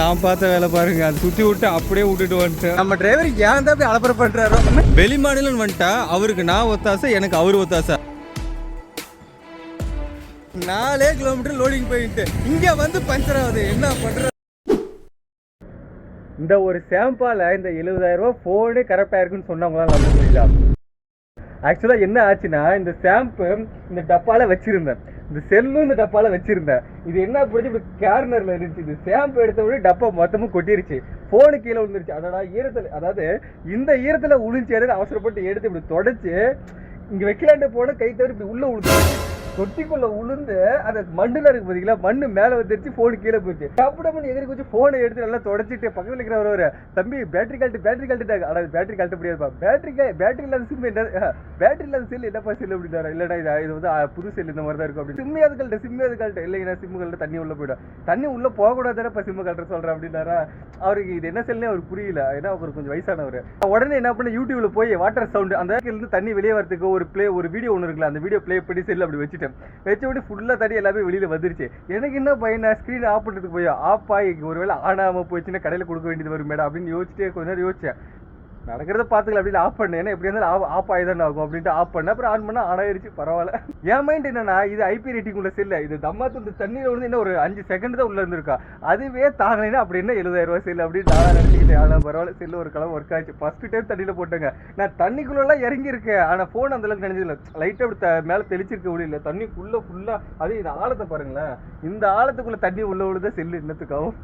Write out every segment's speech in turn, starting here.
நான் பார்த்த வேலை பாருங்க. அது சுற்றி விட்டு அப்படியே விட்டுட்டு வந்துட்டேன். நம்ம டிரைவர் ஏன் தான் அப்படி அலப்பறை பண்ணுறாரோ வெளி மாநிலம் வந்துட்டா அவருக்கு நான் ஒத்தாசை எனக்கு அவர் ஒத்தாசை. நாலே கிலோமீட்டர் லோடிங் போயிட்டு இங்கே வந்து பஞ்சர் ஆகுது. என்ன பண்ணுற இந்த ஒரு சேம்பால இந்த எழுபதாயிரம் ரூபாய் ஃபோனே கரெக்டாக இருக்குன்னு சொன்னவங்களாம் நம்ப முடியல. ஆக்சுவலாக என்ன ஆச்சுன்னா இந்த ஷாம்பு இந்த டப்பால வச்சிருந்தேன். இந்த செல்லும் இந்த டப்பால வச்சிருந்தேன் இது என்ன பிடிச்சி இப்படி கேர்னர்ல இருந்துச்சு. இந்த ஷாம்பு எடுத்த உடனே டப்பா மொத்தமும் கொட்டிருச்சு. ஃபோனு கீழே விழுந்துருச்சு. அதோட ஈரத்தில் அதாவது இந்த ஈரத்தில் உளுந்துச்சு எடுத்து அவசரப்பட்டு எடுத்து இப்படி தொடச்சு இங்க வைக்கலான்ட்டு போன கை தவிர இப்படி உள்ள விழுந்துருச்சு தொட்டிக்குள்ள உளுந்து அந்த மண்ணுல இருக்கு பாத்தீங்களா? மண்ணு மேல வந்துருச்சு ஃபோனு கீழே போச்சு டப்பு எதிர்க்கு வச்சு போனை எடுத்து நல்லா தொடச்சிட்டு பக்கத்துல இருக்கிறவர் ஒரு தம்பி பேட்டரி கழட்டு பேட்டரி கழட்டுட்டாங்க. ஆனா பேட்டரி கழட்ட முடியாதுப்பா. பேட்டரி பேட்டரி இல்லாத சிம் என்ன பேட்டரி இல்லாத செல் என்னப்பா செல் அப்படின்னாரு இல்லடா இது இது வந்து புது செல் இந்த மாதிரி தான் இருக்கும் அப்படி சிம்மி அது கழட்ட சிம்மி அது கழட்ட. இல்லைங்க சிம்மு கழட்ட தண்ணி உள்ள போயிடும். தண்ணி உள்ள போகக்கூடாதுப்பா சிம்மு கழட்ட சொல்றேன் அப்படின்னாரா அவருக்கு இது என்ன செல்னே அவருக்கு புரியல. ஏன்னா அவர் கொஞ்சம் வயசானவர். உடனே என்ன பண்ண யூடியூப்ல போய் வாட்டர் சவுண்ட் அந்த இருந்து தண்ணி வெளியே வரதுக்கு ஒரு பிளே ஒரு வீடியோ ஒன்று இருக்குல்ல அந்த வீடியோ ப்ளே பண்ணி செல் அப்படி வச்சுட்டேன். வச்சபடி ஃபுல்லாக தடி எல்லாமே வெளியில வந்துருச்சு. எனக்கு என்ன பையன் நான் ஸ்க்ரீன் ஆஃப் பண்ணுறதுக்கு போய் ஆஃப் ஆகி ஒருவேளை ஆனாம போயிடுச்சுன்னா கடையில் கொடுக்க வேண்டியது வரும் மேடம் அப்படின்னு யோசிச்சுட்டே கொஞ்ச நேரம் யோசிச்சேன். நடக்கிறத பார்த்துக்கலாம் அப்படின்னு ஆஃப் பண்ணேன் ஏன்னா எப்படி இருந்தாலும் ஆஃப் ஆகி ஆகும். அப்படின்ட்டு ஆஃப் பண்ணேன் அப்புறம் ஆன் பண்ணால் ஆன் ஆயிடுச்சு பரவாயில்ல. என் மைண்ட் என்னன்னா இது ஐபி ரேட்டிங் உள்ள செல்ல. இது தம்மாத்து இந்த தண்ணியில் வந்து இன்னும் ஒரு அஞ்சு செகண்ட் தான் உள்ள இருந்திருக்கா. அதுவே தாங்கலைன்னா அப்படின்னா எழுபதாயிரம் ரூபாய் செல் அப்படின்னு நான் நினச்சிக்கிட்டேன். ஆனால் பரவாயில்ல. செல்லு ஒரு கிளம்பு ஒர்க் ஆச்சு. ஃபர்ஸ்ட் டைம் தண்ணியில் போட்டேங்க. நான் தண்ணிக்குள்ளெல்லாம் இறங்கி இருக்கேன் ஆனால் ஃபோன் அந்த அளவுக்கு நினைச்சதில்ல லைட்டாக அப்படி த- மேலே தெளிச்சிருக்க முடியல தண்ணிக்குள்ளே ஃபுல்லாக அது இந்த ஆழத்தை பாருங்களேன். இந்த ஆழத்துக்குள்ளே தண்ணி உள்ள விழுத செல்லு இன்னத்துக்காகவும்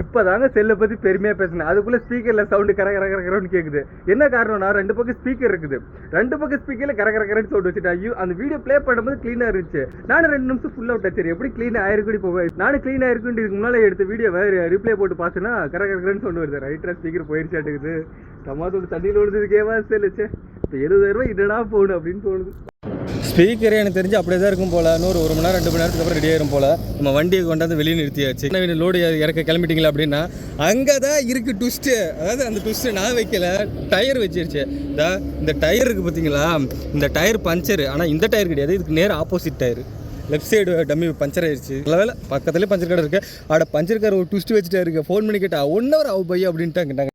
இப்போதாங்க செல்லை பற்றி பெருமையாக பேசினேன். அதுக்குள்ளே ஸ்பீக்கரில் சவுண்டு கர கர கரன்னு கேட்குது என்ன காரணம்னா ரெண்டு பக்கம் ஸ்பீக்கர் இருக்குது. ரெண்டு பக்கம் ஸ்பீக்கரில் கர கர கரன்னு சவுண்டு வச்சுட்டு ஐயோ அந்த வீடியோ ப்ளே பண்ணும்போது க்ளீனாக இருந்துச்சு. நானும் ரெண்டு நிமிஷம் ஃபுல்லாக விட்டேன் சரி எப்படி க்ளீன் ஆயிருக்குன்னு போவேன் நானும் க்ளீன் ஆயிருக்குன்னு இதுக்கு முன்னால் எடுத்த வீடியோ வேறு ரிப்ளை போட்டு பார்த்தேன்னா கர கர கரன்னு வருது ரைட்டாக ஸ்பீக்கர் போயிருச்சாட்டுக்குது டமாத்தோட தண்ணியில் விழுந்ததுக்கேவா செல்லுச்சு. இப்போ எழுபதாயிரம் ரூபாய் என்னடா போகணும் அப்படின்னு தோணுது. ஸ்பீக்கரே எனக்கு தெரிஞ்சு அப்படியே தான் இருக்கும் போல. இன்னொரு ஒரு மணி நேரம் ரெண்டு மணி நேரத்துக்கு அப்புறம் ரெடி ஆயிரும் போல. நம்ம வண்டியை கொண்டாந்து வெளியே நிறுத்தியாச்சு. என்ன லோடு இறக்க கிளம்பிட்டீங்களா அப்படின்னா அங்கே தான் இருக்குது ட்விஸ்ட்டு அதாவது அந்த ட்விஸ்ட்டு நான் வைக்கல டயர் வச்சிருச்சு. தா இந்த டயர் இருக்குது பார்த்தீங்களா இந்த டயர் பஞ்சர் ஆனால் இந்த டயர் கிடையாது. இதுக்கு நேர் opposite tyre left side dummy puncture ஆயிடுச்சு நல்ல வேலை பக்கத்துலேயே பஞ்சர் கடை இருக்குது ஆட பஞ்சர் கார் ஒரு ட்விஸ்ட் வச்சுட்டா இருக்கு ஃபோன் பண்ணி கேட்டா ஒன் ஹவர் ஆகும் அப்படின்ட்டு அங்கிட்டாங்க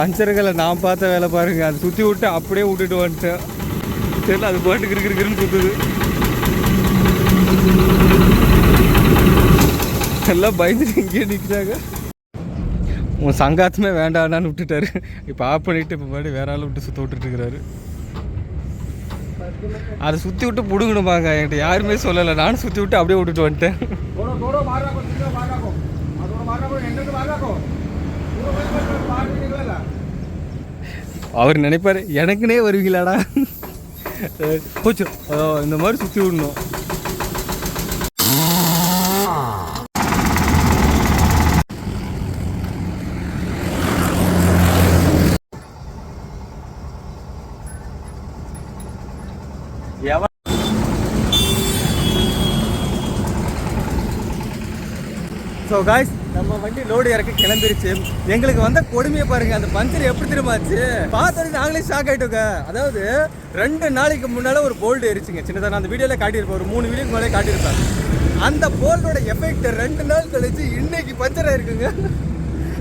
பஞ்சர்களை நான் பார்த்த வேலை பாருங்கள் அதை சுற்றி விட்டு அப்படியே விட்டுட்டு வந்துட்டேன். தெரியல அது பாட்டுக்கு கிரு இருக்குன்னு சுற்றுது எல்லாம் பயந்துட்டு இங்கேயே நிற்கிறாங்க உன் சங்காத்தமே வேண்டாம்னு விட்டுட்டாரு. இப்போ ஆஃப் பண்ணிட்டு இப்போ மறுபடியும் வேற ஆள் விட்டு சுற்ற விட்டுட்டு இருக்கிறாரு அதை சுற்றி விட்டு பிடுங்கணுமாங்க. என்கிட்ட யாருமே சொல்லலை. நானும் சுற்றி விட்டு அப்படியே விட்டுட்டு வந்துட்டேன். அவர் நினைப்பாரு எனக்குனே வருவீங்களாடா? போச்சு. இந்த மாதிரி சுற்றி விடணும். ஸோ காய்ஸ் நம்ம வண்டி லோடு இறக்க கிளம்பிருச்சு. எங்களுக்கு வந்த கொடுமையை பாருங்க அந்த பஞ்சர் எப்படி திரும்பாச்சு பார்த்தோன்னே நாங்களே ஷாக் ஆயிட்டோங்க. அதாவது ரெண்டு நாளைக்கு முன்னால ஒரு போல்டு எரிச்சுங்க சின்னதாக நான் அந்த வீடியோல காட்டியிருப்பேன். ஒரு மூணு வீடியோக்கு மேலே காட்டியிருப்பேன். அந்த போல்டோட எஃபெக்ட் ரெண்டு நாள் கழிச்சு இன்னைக்கு பஞ்சர் ஆயிருக்குங்க.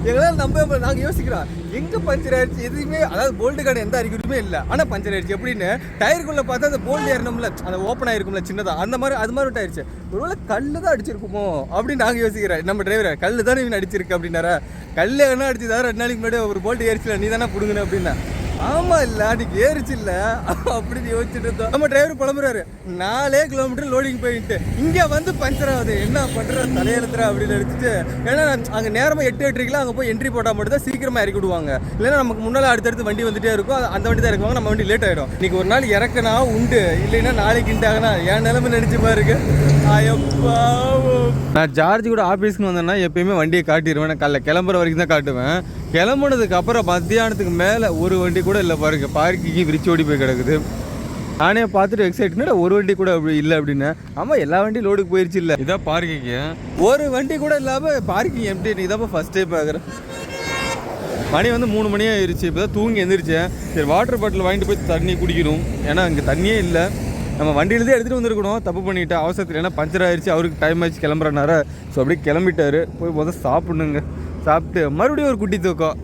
எங்களால் நம்ப நாங்கள் யோசிக்கிறோம் எங்கே பஞ்சர் ஆயிடுச்சு எதுவுமே அதாவது போல்டு கார்டு எந்த அறிகுறியுமே இல்லை. ஆனால் பஞ்சர் ஆயிடுச்சு எப்படின்னு டயருக்குள்ளே பார்த்தா அந்த போல்டு ஏறணும்ல. அந்த ஓப்பன் ஆயிருக்கும்ல சின்னதாக அந்த மாதிரி அது மாதிரி ஆயிடுச்சு ஒருவேளை கல் தான் அடிச்சிருக்குமோ? அப்படின்னு நாங்கள் யோசிக்கிறேன் நம்ம டிரைவர் கல் தானே இவன் அடிச்சிருக்கு அப்படின்னாரா? கல் என்ன அடிச்சுதா? ரெண்டு நாளைக்கு முன்னாடி ஒரு போல்டு ஏறிச்சுல நீ தானே பிடுங்கணும் அப்படின்னா. ஆமா இல்ல அன்னைக்கு ஏறிச்சு இல்ல. அப்படின்னு யோசிச்சுட்டு இருந்தோம். நம்ம டிரைவர் புலம்புறாரு. நாலே கிலோமீட்டர் லோடிங் போயிட்டு இங்க வந்து பஞ்சர் ஆகுது. என்ன பண்ற தலையெழுத்துற அப்படின்னு நினைச்சிட்டு ஏன்னா அங்க நேரமா எட்டு எட்டரைக்குலாம் அங்க போய் என்ட்ரி போட்டா மட்டும் தான் சீக்கிரமா இறக்கி விடுவாங்க. இல்லைன்னா நமக்கு முன்னால அடுத்தடுத்து வண்டி வந்துட்டே இருக்கும். அந்த வண்டி தான் இருக்குவாங்க நம்ம வண்டி லேட் ஆயிடும். இன்னைக்கு ஒரு நாள் இறக்குனா உண்டு. இல்லைன்னா நாளைக்கு இண்டாகனா என் நிலைமை நினைச்சு பாருங்க. நான் ஜார்ஜ் கூட ஆஃபீஸ்க்கு வந்தேன்னா எப்பயுமே வண்டியை காட்டிடுவேன் நான் காலைல கிளம்புற வரைக்கும் தான் காட்டுவேன். கிளம்புனதுக்கு அப்புறம் மத்தியானத்துக்கு மேலே ஒரு வண்டி கூட இல்லை பாருங்க. பார்க்கிங்க விரிச்சு ஓடி போய் கிடக்குது. நானே பார்த்துட்டு எக்ஸைட்னா ஒரு வண்டி கூட அப்படி இல்லை அப்படின்னு. ஆமாம் எல்லா வண்டியும் லோடுக்கு போயிருச்சு இல்லை. இதான் பார்க்கிங்க ஒரு வண்டி கூட இல்லாமல் பார்க்கிங் எம்டி இதான் ஃபஸ்ட் டைம் பார்க்குறேன் மணி வந்து மூணு மணி ஆயிருச்சு. இப்போ தான் தூங்கி எந்திரிச்சேன். சரி வாட்டர் பாட்டில் வாங்கிட்டு போய் தண்ணி குடிக்கணும். ஏன்னா அங்கே தண்ணியே இல்லை. நம்ம வண்டியிலேருந்து எடுத்துகிட்டு வந்திருக்கணும். தப்பு பண்ணிட்டு அவசரத்தில். ஏன்னா பஞ்சர் ஆயிடுச்சு அவருக்கு டைம் ஆயிடுச்சு கிளம்புறனால. ஸோ அப்படியே கிளம்பிட்டாரு. போய் முதல் சாப்பிடணுங்க. சாப்பிட்டு மறுபடியும் ஒரு குட்டி தூக்கம்.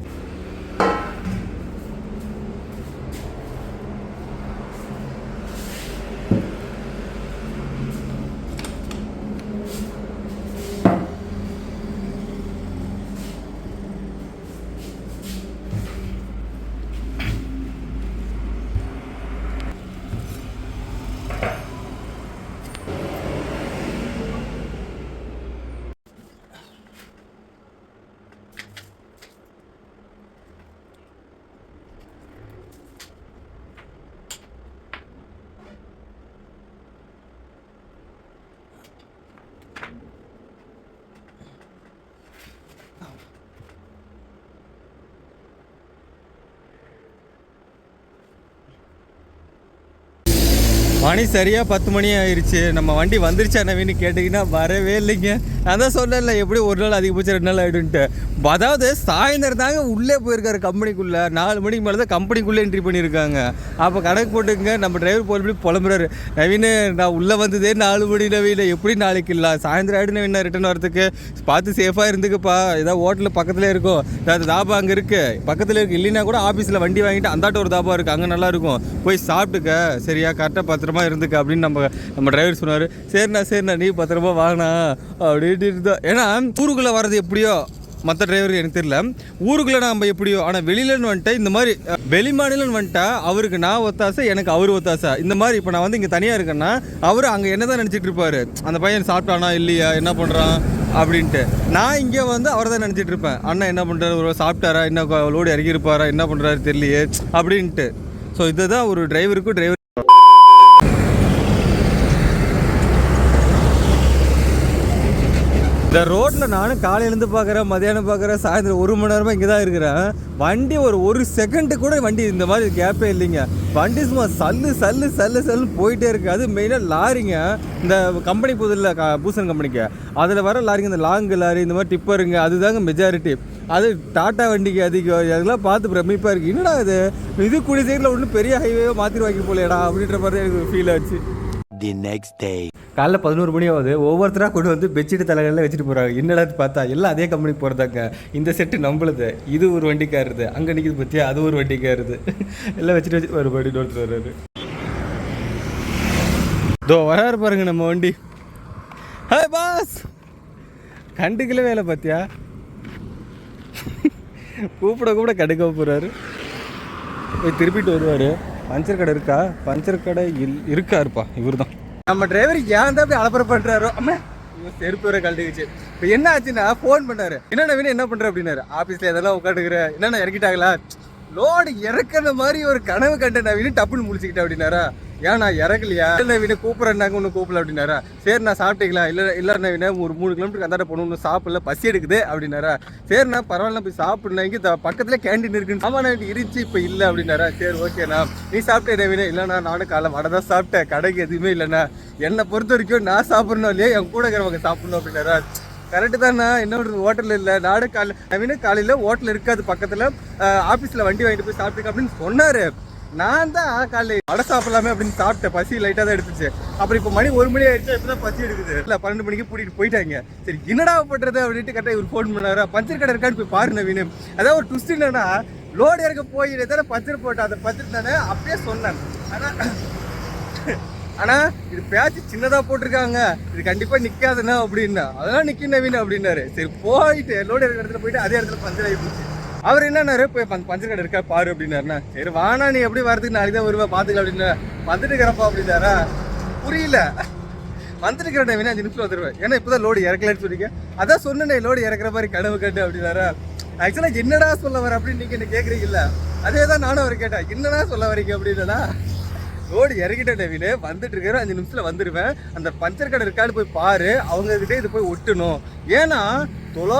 மணி சரியாக பத்து மணி ஆயிடுச்சு நம்ம வண்டி வந்துருச்சா நவீன்னு கேட்டிங்கன்னா வரவே இல்லைங்க. நான் தான் சொன்னேன்ல எப்படி ஒரு நாள் அதிகபட்சம் ரெண்டு நாள் ஆகிடுன்ட்டு அதாவது சாயந்தரம் தாங்க உள்ளே போயிருக்காரு கம்பெனிக்குள்ளே. நாலு மணிக்கு மேலே தான் கம்பெனிக்குள்ளே என்ட்ரி பண்ணியிருக்காங்க. அப்போ கணக்கு போட்டுங்க நம்ம டிரைவர் போல் இப்படி புலம்புறாரு. நவீன் நான் உள்ளே வந்ததே நாலு மணி நவீன். எப்படி நாளைக்கு இல்லை? சாயந்தரம் ஆகிடு நவீன் ரிட்டர்ன் வரத்துக்கு பார்த்து சேஃபாக இருந்துக்குப்பா. ஏதாவது ஹோட்டலில் பக்கத்தில் இருக்கும். ஏதாவது தாபா அங்கே இருக்குது பக்கத்தில் இருக்குது இல்லைன்னா கூட ஆஃபீஸில் வண்டி வாங்கிட்டு அந்தாட்ட ஒரு தாபா இருக்குது அங்கே நல்லா இருக்கும். போய் சாப்பிட்டுக்க. சரியா கரெக்டாக பத்திரமா இருந்துக்க அப்படின்னு நம்ம நம்ம டிரைவர் சொன்னார். சரிண்ணா சரிண்ணா நீ பத்திரமா வாங்கினா ஏன்னா ஊருக்குள்ளே வர்றது எப்படியோ மற்ற டிரைவருக்கு எனக்கு தெரியல. ஊருக்குள்ளே நம்ம எப்படியோ ஆனால் வெளியிலன்னு வந்துட்டு இந்த மாதிரி வெளி மாநிலம்னு வந்துட்டா அவருக்கு நான் ஒத்தாசை எனக்கு அவர் ஒத்தாசை. இந்த மாதிரி இப்போ நான் வந்து இங்கே தனியாக இருக்கேன்னா அவர் அங்கே என்ன தான் நினச்சிட்டு இருப்பார்? அந்த பையன் சாப்பிட்டானா இல்லையா என்ன பண்ணுறான் அப்படின்ட்டு. நான் இங்கே வந்து அவரை தான் நினச்சிட்டு இருப்பேன். அண்ணன் என்ன பண்ணுறாரு ஒரு சாப்பிட்டாரா என்ன லோடு இறங்கியிருப்பாரா என்ன பண்ணுறாரு தெரியலையே அப்படின்ட்டு. ஸோ இதுதான் ஒரு டிரைவருக்கும் டிரைவர் இந்த ரோட்டில் நானும் காலையிலேருந்து பார்க்குறேன் மதியானம் பார்க்குறேன் சாயந்தரம் ஒரு மணி நேரமாக இங்கே தான் இருக்கிறேன். வண்டி ஒரு ஒரு செகண்டு கூட வண்டி இந்த மாதிரி கேப்பே இல்லைங்க. வண்டி சும்மா சல்லு சல்லு சல்லு சல்லு போயிட்டே இருக்குது அது மெயினாக லாரிங்க. இந்த கம்பெனி புதில் க பூசன் கம்பெனிக்கு அதில் வர லாரிங்க இந்த லாங்கு லாரி இந்த மாதிரி டிப்பருங்க அதுதாங்க மெஜாரிட்டி அது டாட்டா வண்டிக்கு அதிகம் அதெல்லாம் பார்த்து பிரமிப்பாக இருக்குது என்னடா இது? இது கூடிய சைடில் ஒன்றும் பெரிய ஹைவே மாற்றி வாங்கி போலையடா அப்படின்ற மாதிரி எனக்கு ஃபீல் ஆச்சு. தி நெக்ஸ்ட் டே காலைல பதினோரு மணி ஆகுது. ஒவ்வொருத்தராக கொண்டு வந்து பெட்ஷீட் தலைகளில் வச்சுட்டு போகிறாங்க என்னடா பார்த்தா? எல்லாம் அதே கம்பெனிக்கு போகிறதாங்க இந்த செட்டு நம்மளுது. இது ஒரு வண்டிக்காருது அங்கே நிற்கிது பற்றியா அது ஒரு வண்டிக்காருது எல்லாம் வச்சுட்டு வச்சு ஒரு வண்டி ஒருத்தர் வர்றாரு. தோ வராரு பாருங்க நம்ம வண்டி. ஹாய் பாஸ் கண்டுக்கல வேலை பார்த்தியா கூப்பிட கூப்பிட கண்டுக்க போகிறாரு போய் திருப்பிட்டு வருவார். பஞ்சர் கடை இருக்கா? பஞ்சர் கடை இல் இருக்காருப்பா இவர் தான் நம்ம டிரைவர் ஏன் தான் அப்படி அலப்பற பண்ணுறாரோ அம்மா செருப்பு வர கழட்டிக்கிச்சு. இப்போ என்ன ஆச்சுன்னா ஃபோன் பண்ணாரு. என்ன வேணும் என்ன பண்ணுற அப்படின்னாரு. ஆஃபீஸில் எதெல்லாம் உட்காந்துக்கிற? என்னென்ன இறக்கிட்டாங்களா? லோடு இறக்குற மாதிரி ஒரு கனவு கண்ட நவீன டப்புன்னு முடிச்சுக்கிட்டேன் அப்படின்னாரா? ஏன் நான் இறக்கலையா? இல்லை நவீன கூப்பிட்றேன்னாங்க ஒன்றும் கூப்பிடல அப்படின்னாரா? சரி நான் சாப்பிட்டீங்களா இல்லை இல்லை நவீன ஒரு மூணு கிலோமீட்டருக்கு அந்தாண்ட போகணும் சாப்பிடல பசி எடுக்குது அப்படின்னாரா? சரிண்ணா பரவாயில்ல போய் சாப்பிடணும் இங்கே பக்கத்தில் கேண்டீன் இருக்குன்னு ஆமாம் நான் இருந்துச்சு இப்போ இல்லை அப்படின்னாரா? சரி ஓகேண்ணா நீ சாப்பிட்டே நவீன இல்லைண்ணா நானும் காலை வடை தான் சாப்பிட்டேன். கடைக்கு எதுவுமே இல்லைண்ணா. என்னை பொறுத்த வரைக்கும் நான் சாப்பிட்ணும் இல்லையா? என் கூட இருக்கிறவங்க சாப்பிட்ணும் அப்படின்னாரா? கரெக்டு தானே என்ன பண்ணுறது ஹோட்டல் இல்லை. நாடு காலை நவீன காலையில் ஹோட்டல் இருக்காது. பக்கத்தில் ஆஃபீஸில் வண்டி வாங்கிட்டு போய் சாப்பிட்டுக்க அப்படின்னு சொன்னார். நான் தான் காலையில் வடை சாப்பிடலாமே அப்படின்னு சாப்பிட்டேன். பசி லைட்டாக தான் எடுத்துச்சு. அப்புறம் இப்போ மணி ஒரு மணி ஆயிடுச்சு. இப்போ தான் பசி எடுக்குது. இல்லை பன்னெண்டு மணிக்கு கூட்டிகிட்டு போயிட்டாங்க. சரி என்னடா பண்ணுறது அப்படின்ட்டு கரெக்டாக இவர் ஃபோன் பண்ணாரு. பஞ்சர் கடை இருக்கான்னு போய் பாரு நவீன். அதாவது ஒரு ட்விஸ்ட் என்னன்னா லோடு இறக்க போய் தானே பஞ்சர் போட்டேன் அந்த பஞ்சர் தானே அப்படியே சொன்னேன். ஆனால் ஆனா இது பேச்சு சின்னதா போட்டிருக்காங்க. இது கண்டிப்பா நிக்காதுண்ணா அப்படின்னா அதெல்லாம் நிக்க நவீன் அப்படின்னாரு. சரி போயிட்டு லோடு இருக்கிற இடத்துல போயிட்டு அதே இடத்துல பஞ்சர் ஆகி போச்சு. அவர் என்னன்னாரு போய் பஞ்ச- பஞ்சர் கடை இருக்கா பாரு அப்படின்னாருண்ணா சரி வானா நீ எப்படி வரதுக்கு நாளைக்கு தான் வருவா பாத்துக்க அப்படின்னு வந்துட்டு இருக்கிறப்பா அப்படின்னாரா? புரியல. வந்துட்டு இருக்கிற அஞ்சு நிமிஷம் வந்துருவேன் ஏன்னா இப்பதான் லோடு இறக்கலன்னு சொன்னீங்க. அதான் சொன்னேன் லோடு இறக்குற மாதிரி கனவு கட்டு அப்படின்னாரா? ஆக்சுவலாக என்னடா சொல்ல வர அப்படின்னு நீங்க என்ன கேக்குறீங்கல்ல? அதே தான் நானும் அவர் கேட்டேன். என்னடா சொல்ல வரீங்க அப்படின்னா ரோடு இறங்கிட்டேன் நவீனு வந்துட்டு இருக்கிற அஞ்சு நிமிஷத்தில் வந்துடுவேன் அந்த பஞ்சர் கடை இருக்கான்னு போய் பாரு. அவங்ககிட்டே இது போய் ஒட்டணும். ஏன்னா தொலா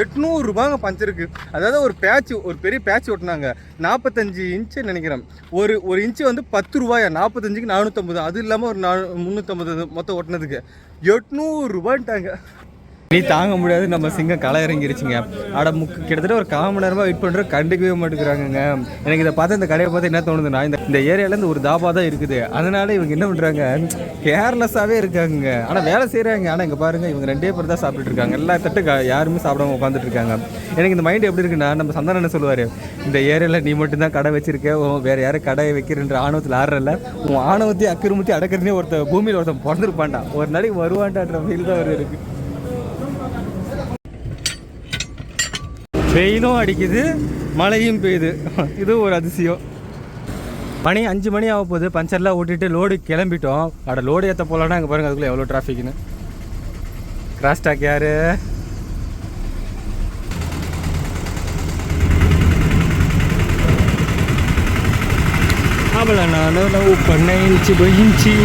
எட்நூறுரூபாங்க பஞ்சருக்கு. அதாவது ஒரு பேட்ச் ஒரு பெரிய பேட்ச் ஒட்டினாங்க. நாற்பத்தஞ்சு இன்ச்சு நினைக்கிறேன். ஒரு ஒரு இன்ச்சு வந்து பத்து ரூபாயா? நாற்பத்தஞ்சுக்கு நானூற்றம்பது அது இல்லாமல் ஒரு நா முந்நூற்றம்பது மொத்தம் ஒட்டினதுக்கு. எட்நூறுரூபான்ட்டாங்க நீ தாங்க முடியாது நம்ம சிங்கம் களை இறங்கிருச்சுங்க ஆட முக்கு கிட்டத்தட்ட ஒரு கால் மணி நேரமாக வெயிட் பண்ணுறோம் கண்டுக்கவே மாட்டேங்கிறாங்கங்க. எனக்கு இதை பார்த்து இந்த கடையை பார்த்து என்ன தோணுதுன்னா இந்த இந்த ஏரியாவிலேருந்து ஒரு தாபா தான் இருக்குது. அதனால இவங்க என்ன பண்ணுறாங்க கேர்லெஸ்ஸாகவே இருக்காங்க ஆனால் வேலை செய்கிறாங்க ஆனால் இங்கே பாருங்க இவங்க ரெண்டே பேர் தான் சாப்பிட்டுட்டு இருக்காங்க. எல்லா தட்டு க- யாருமே சாப்பிடாம உட்காந்துட்டு இருக்காங்க. எனக்கு இந்த மைண்ட் எப்படி இருக்குன்னா நம்ம சந்தானம் என்ன சொல்லுவார் இந்த ஏரியாவில் நீ மட்டும் தான் கடை வச்சிருக்க வேறு யாரும் கடையை வைக்கிறன்ற ஆணவத்தில் ஆடுறல உன் ஆணவத்தையும் அக்கிரமத்தையும் அடக்கிறதுனே ஒருத்த பூமியில் ஒருத்தன் பிறந்திருப்பான்டா. ஒரு நாளைக்கு வருவான்டான்ற ஃபீல் தான் வருது இருக்குது வெயிலும் அடிக்குது மழையும் பெய்யுது. இது ஒரு அதிசயம். மணி அஞ்சு மணி ஆக போகுது. பஞ்சர்லாம் ஓட்டிட்டு லோடு கிளம்பிட்டோம். அட லோடு ஏற்ற போகலான்னா அங்கே பாருங்க அதுக்குள்ளே எவ்வளோ டிராஃபிக்னு. கிராஸ் டாக் யாரு? அவளை நான் லவ் பண்ணேன் இன்ச்சு.